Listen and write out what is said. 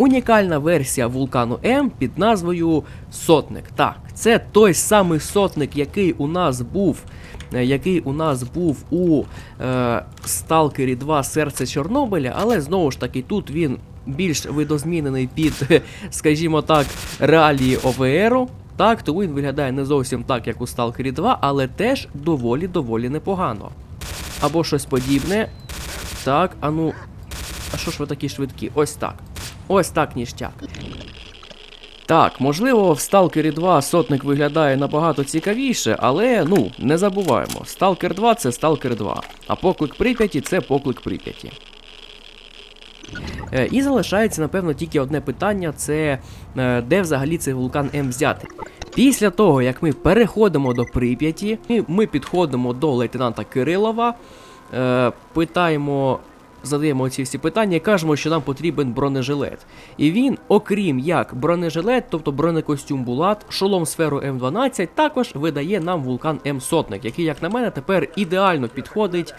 унікальна версія вулкану М під назвою Сотник. Так, це той самий сотник, який у нас був. е, Який у нас був у е, Сталкері 2 Серце Чорнобиля, але знову ж таки тут він більш видозмінений під, скажімо так, реалії ОВРу. Так, тому він виглядає не зовсім так, як у Сталкері 2, але теж доволі-доволі непогано. Або щось подібне. Так, а ну. А що ж ви такі швидкі? Ось так. Ось так ніштяк. Так, можливо, в Сталкері 2 сотник виглядає набагато цікавіше, але ну, не забуваємо. Сталкер 2 це Сталкер 2, а поклик Прип'яті це поклик Прип'яті. Е, І залишається, напевно, тільки одне питання: це е, де взагалі цей вулкан М взяти. Після того, як ми переходимо до Прип'яті, ми- підходимо до лейтенанта Кирилова, е, питаємо, задаємо ці всі питання і кажемо, що нам потрібен бронежилет. І він, окрім як бронежилет, тобто бронекостюм Булат, шолом сферу М12, також видає нам вулкан М Сотник, який, як на мене, тепер ідеально підходить